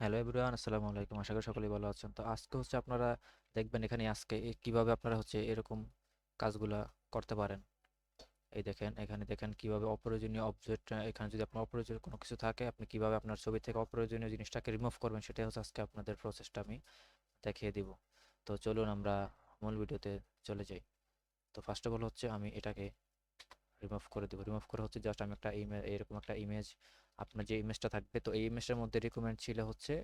Hello everyone, আসসালামু আলাইকুম। আশা করি সকলেই ভালো আছেন। তো আজকে হচ্ছে আপনারা দেখবেন এখানে আজকে কীভাবে আপনারা হচ্ছে এরকম কাজগুলা করতে পারেন। এই দেখেন, এখানে দেখেন কীভাবে অপ্রয়োজনীয় অবজেক্ট এখানে যদি আপনার অপ্রয়োজনীয় কোনো কিছু থাকে, আপনি কীভাবে আপনার ছবি থেকে অপ্রয়োজনীয় জিনিসটাকে রিমুভ করবেন সেটাই হচ্ছে আজকে আপনাদের প্রসেসটা আমি দেখিয়ে দিব। তো চলুন আমরা মূল ভিডিওতে চলে যাই। তো ফার্স্ট অফ অল হচ্ছে আমি এটাকে রিমুভ করে দেবো। রিমুভ করে হচ্ছে জাস্ট আমি একটা ইমেজ এরকম একটা ইমেজ আপনার যে ইমেজটা থাকবে, তো এই ইমেজটার মধ্যে রিকমেন্ড ছিল হচ্ছে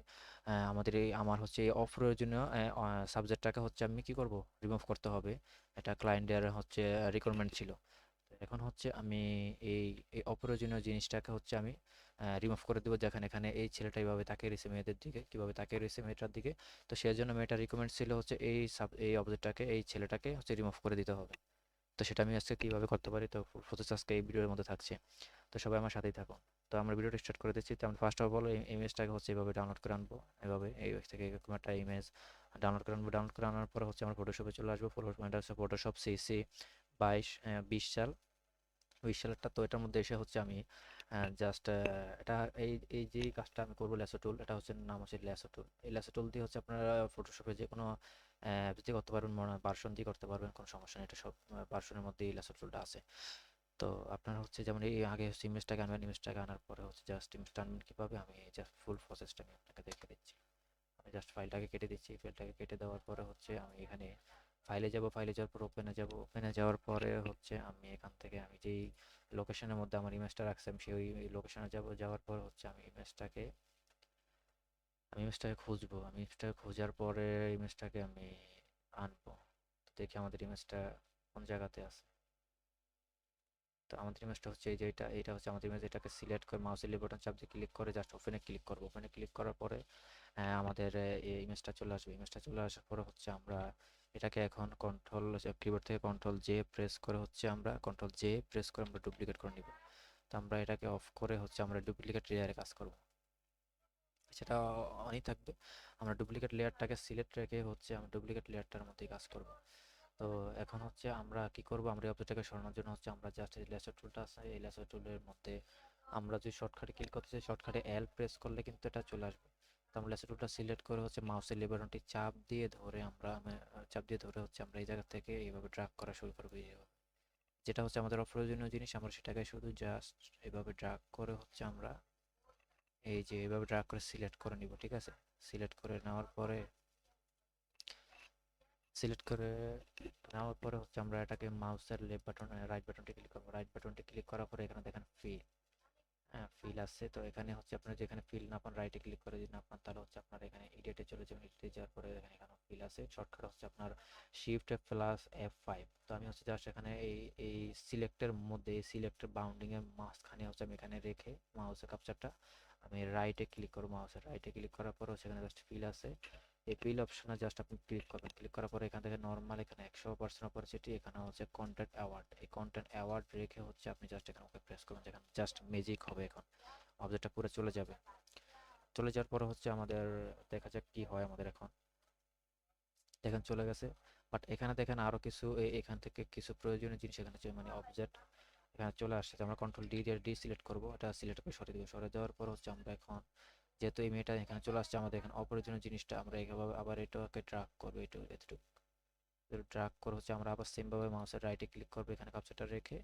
আমাদের এই, আমার হচ্ছে এই অপ্রয়োজনীয় সাবজেক্টটাকে হচ্ছে আমি কি করব? রিমুভ করতে হবে। এটা ক্লায়েন্টের হচ্ছে রিকোয়ারমেন্ট ছিল। এখন হচ্ছে আমি এই এই অপ্রয়োজনীয় জিনিসটাকে হচ্ছে আমি রিমুভ করে দেবো যেখানে, এখানে এই ছেলেটা এইভাবে তাকে রয়েছে, মেয়েদের দিকে, কীভাবে তাকে রয়েছে মেয়েটার দিকে। তো সেই জন্য মেয়েটার রিকমেন্ড ছিল হচ্ছে এই সাব এই অবজেক্টটাকে এই ছেলেটাকে হচ্ছে রিমুভ করে দিতে হবে। তো সেটা আমি আজকে কীভাবে করতে পারি? তো প্রসেস আজকে এই ভিডিওর মধ্যে থাকছে। তো সবাই আমার সাথেই থাকুন তো আমরা ভিডিওটা স্টার্ট করে দিচ্ছি। তো আমরা ফার্স্ট অফ অল এই ইমেজটাকে হচ্ছে এভাবে ডাউনলোড করে আনব। এভাবে এই থেকে এরকম একটা ইমেজ ডাউনলোড করে আনব। ডাউনলোড করে আনার পরে হচ্ছে আমরা ফটোশপে চলে আসব। ফটোশপ এটা হচ্ছে ফটোশপ সিসি বাইশ বিশ সাল। বিশ সালেরটা তো এটার মধ্যে এসে হচ্ছে আমি জাস্ট এটা এই এই যে কাজটা আমি করব ল্যাসো টুল এটা হচ্ছে নাম হচ্ছে ল্যাসো টুল এই ল্যাসো টুল দিয়ে হচ্ছে আপনারা ফটোশপে যে কোনো দিয়ে করতে পারবেন, মনে ভার্সন দিয়ে করতে পারবেন, কোনো সমস্যা নেই। এটা সব ভার্সনের মধ্যে এই ল্যাসো টুলটা আছে। তো আপনার হচ্ছে যেমন এই আগে হচ্ছে ইমেজটাকে আনবেন ইমেজটাকে আনার পরে হচ্ছে জাস্ট ইমেজটা আনবেন কীভাবে? আমি জাস্ট ফুল প্রসেসটা আমি আপনাকে দেখে দিচ্ছি। আমি জাস্ট ফাইলটাকে কেটে দিচ্ছি। ফাইলটাকে কেটে দেওয়ার পরে হচ্ছে আমি এখানে ফাইলে যাব ফাইলে যাওয়ার পর ওপেনে যাব। ওপেনে যাওয়ার পরে হচ্ছে আমি এখান থেকে আমি যেই লোকেশনের মধ্যে আমার ইমেজটা রাখছি, আমি সেই লোকেশনে যাব। যাওয়ার পর হচ্ছে আমি ইমেজটাকে আমি ইমেজটাকে খুঁজবো। আমি ইমেজটাকে খোঁজার পরে ইমেজটাকে আমি আনব। তো দেখি আমাদের ইমেজটা কোন জায়গাতে আছে। তো আমাদের ইমেজটা হচ্ছে এই যে এটা এটা হচ্ছে আমাদের ইমেজ এটাকে সিলেক্ট করে মাউসের লেফট বাটন চাপ দিয়ে ক্লিক করে জাস্ট ওপেনে ক্লিক করব। ওপেনে ক্লিক করার পরে আমাদের এই ইমেজটা চলে আসবে। ইমেজটা চলে আসার পরে হচ্ছে আমরা এটাকে এখন কন্ট্রোল কিবোর্ড থেকে কন্ট্রোল জে প্রেস করে হচ্ছে আমরা কন্ট্রোল জে প্রেস করে আমরা ডুপ্লিকেট করে নিব। তো আমরা এটাকে অফ করে হচ্ছে আমরা ডুপ্লিকেট লেয়ারে কাজ করব। সেটা অনই থাকবে। আমরা ডুপ্লিকেট লেয়ারটাকে সিলেক্ট রেখে হচ্ছে আমরা ডুপ্লিকেট লেয়ারটার মধ্যেই কাজ করব। তো এখন হচ্ছে আমরা কি করব? আমরা এই অবজেক্টটাকে সরানোর জন্য হচ্ছে আমরা জাস্ট এই লেসার টুলটা আছে, এই লেসার টুলের মধ্যে আমরা যদি শর্টকাটে ক্লিক করতে চাই শর্টকাটে এল প্রেস করলে কিন্তু এটা চলে আসবে। তো আমরা লেসার টুলটা সিলেক্ট করে হচ্ছে মাউসের লেবারনটি চাপ দিয়ে ধরে আমরা চাপ দিয়ে ধরে হচ্ছে আমরা এই জায়গা থেকে এইভাবে ড্রাগ করা শুরু করব এইভাবে যেটা হচ্ছে আমাদের অপ্রয়োজনীয় জিনিস, আমরা সেটাকে শুধু জাস্ট এইভাবে ড্রাগ করে হচ্ছে আমরা এই যে এভাবে ড্রাগ করে সিলেক্ট করে নিব, ঠিক আছে? সিলেক্ট করে নেওয়ার পরে সিলেক্ট করে নেওয়ার পরে হচ্ছে আমরা এটাকে মাউসের লেফট বাটন রাইট বাটনটি ক্লিক করব। রাইট বাটনটি ক্লিক করার পরে এখানে দেখেন ফিল ফিল আসছে। তো এখানে হচ্ছে আপনার যেখানে ফিল না পান রাইটে ক্লিক করে যদি না পান, তাহলে হচ্ছে আপনার এখানে এডিটে চলে যাবেন। এডিটে যাওয়ার পরে এখানে এখানে ফিল আছে শর্টকাট হচ্ছে আপনার শিফট প্লাস এফ ফাইভ তো আমি হচ্ছে জাস্ট এখানে এই এই সিলেক্টের মধ্যে, এই সিলেক্টের বাউন্ডিংয়ের মাঝখানে হচ্ছে আমি এখানে রেখে মাউসের কাপচারটা আমি রাইটে ক্লিক করব মাউসের রাইটে ক্লিক করার পরে হচ্ছে এখানে জাস্ট ফিল আছে এই ফিল অপশনে জাস্ট আপনি ক্লিক করবেন। ক্লিক করার পরে এখান থেকে নর্মাল এখানে একশো পার্সেন্ট অপরচুনিটি এখানে হচ্ছে কন্টেন্ট অ্যাওয়ার্ড এই কন্টেন্ট অ্যাওয়ার্ড রেখে হচ্ছে আপনি জাস্ট এখানে ওকে প্রেস করবেন, যেখানে জাস্ট ম্যাজিক হবে এখন। অবজেক্টটা পুরো চলে যাবে। চলে যাওয়ার পরে হচ্ছে আমাদের দেখা যাক কি হয় আমাদের এখন। দেখেন চলে গেছে। বাট এখানে দেখেন আরও কিছু এখান থেকে কিছু প্রয়োজনীয় জিনিস এখানে মানে অবজেক্ট এখানে চলে আসছে। আমরা কন্ট্রোল ডি দিয়ে ডি সিলেক্ট করব। এটা সিলেক্ট করে সরিয়ে দেবো। সরিয়ে দেওয়ার পর হচ্ছে আমরা এখন যেহেতু এই মেয়েটা এখানে চলে আসছে, আমাদের এখানে অপ্রয়োজনীয় জিনিসটা আমরা এইভাবে আবার এটাকে ড্রাগ করব, এটা, এতটুকু। ড্রাগ করে হচ্ছে আমরা আবার সেমভাবে মাউসের রাইটে ক্লিক করব, এখানে কাপচারটা রেখে।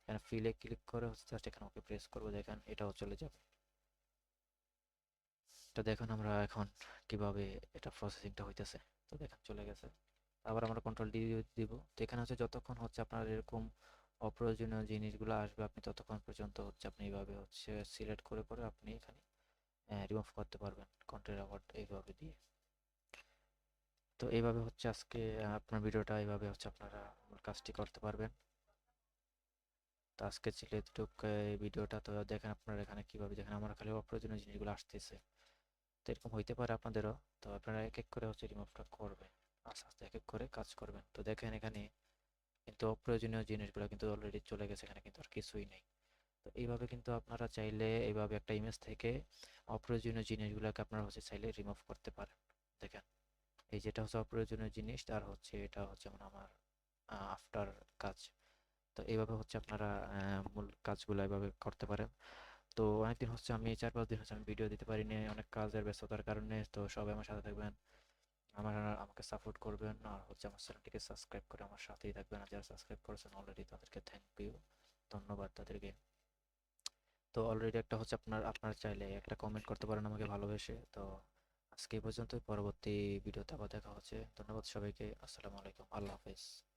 এখানে ফিলে ক্লিক করে হচ্ছে জাস্ট এখানে ওকে প্রেস করব, দেখেন এটাও চলে যাবে। তো দেখুন আমরা এখন কীভাবে এটা প্রসেসিংটা হইতেছে। তো দেখেন চলে গেছে। আবার আমরা কন্ট্রোল ডি দিব। তো এখানে হচ্ছে যতক্ষণ হচ্ছে আপনার এরকম অপ্রয়োজনীয় জিনিসগুলো আসবে, আপনি ততক্ষণ পর্যন্ত হচ্ছে আপনি এইভাবে হচ্ছে সিলেক্ট করে করে আপনি এখানে রিমুভ করতে পারবেন কন্ট্রোল অ্যাওয়ার্ড এইভাবে দিয়ে। তো এইভাবে হচ্ছে আজকে আপনার ভিডিওটা এইভাবে হচ্ছে আপনারা কাজটি করতে পারবেন। তো আজকে ছিল এই ভিডিওটা। তো দেখেন আপনারা এখানে কীভাবে, দেখেন আমার খালি অপ্রয়োজনীয় জিনিসগুলো আসতেছে। তো এরকম হইতে পারে আপনাদেরও। তো আপনারা এক এক করে হচ্ছে রিমুভটা করবেন। আস্তে আস্তে এক এক করে কাজ করবেন। তো দেখেন এখানে কিন্তু অপ্রয়োজনীয় জিনিসগুলো কিন্তু অলরেডি চলে গেছে, এখানে কিন্তু আর কিছুই নেই। তো এইভাবে কিন্তু আপনারা চাইলে এইভাবে একটা ইমেজ থেকে অপ্রয়োজনীয় জিনিসগুলোকে আপনারা হচ্ছে চাইলে রিমুভ করতে পারেন। দেখেন, এই যেটা হচ্ছে অপ্রয়োজনীয় জিনিস, আর হচ্ছে এটা হচ্ছে মানে আমার আফটার কাজ। তো এইভাবে হচ্ছে আপনারা মূল কাজগুলো এইভাবে করতে পারেন। তো অনেকদিন হচ্ছে আমি চার পাঁচ দিন হচ্ছে আমি ভিডিও দিতে পারিনি, অনেক কাজের ব্যস্ততার কারণে। তো সবাই আমার সাথে থাকবেন, আমার আমাকে সাপোর্ট করবেন, আর হচ্ছে আমার চ্যানেলটিকে সাবস্ক্রাইব করে আমার সাথেই থাকবেন। আর যারা সাবস্ক্রাইব করেছেন অলরেডি তাদেরকে থ্যাংক ইউ ধন্যবাদ তাদেরকে। তো অলরেডি একটা হচ্ছে আপনার আপনার চাইলে একটা কমেন্ট করতে পারেন আমাকে ভালোবেসে। তো আজকে এই পর্যন্ত পরবর্তী ভিডিওতে আবার দেখা হচ্ছে। ধন্যবাদ সবাইকে। আসসালামু আলাইকুম। আল্লাহ হাফেজ।